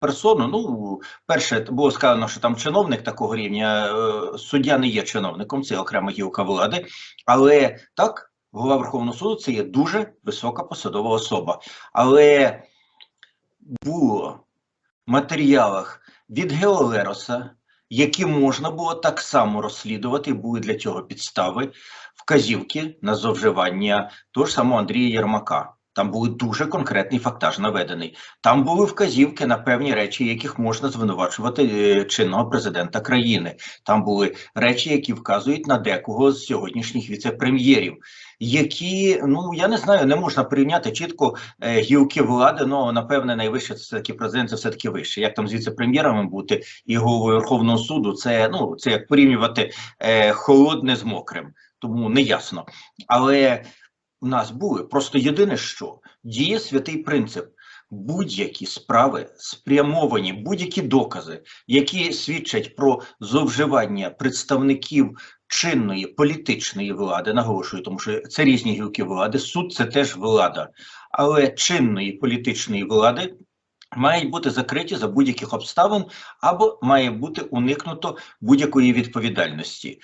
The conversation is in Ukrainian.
персону. Ну, перше, було сказано, що там чиновник такого рівня, е, суддя не є чиновником, це окрема гілка влади. Але так, голова Верховного суду це є дуже висока посадова особа. Але було в матеріалах від Геолероса, які можна було так само розслідувати, були для цього підстави, вказівки на зловживання того ж самого Андрія Єрмака. Там були дуже конкретний фактаж наведений. Там були вказівки на певні речі, яких можна звинувачувати е, чинного президента країни. Там були речі, які вказують на декого з сьогоднішніх віце-прем'єрів, які ну я не знаю, не можна порівняти чітко е, гілки влади. Ну напевне, найвище це таки президент, це все таки вище. Як там з віце-прем'єрами бути і головою Верховного суду, це ну це як порівнювати е, холодне з мокрим, тому не ясно. Але у нас були просто єдине, що діє святий принцип. Будь-які справи спрямовані, будь-які докази, які свідчать про зловживання представників чинної політичної влади, наголошую, тому що це різні гілки влади. Суд це теж влада, але чинної політичної влади мають бути закриті за будь-яких обставин, або має бути уникнуто будь-якої відповідальності.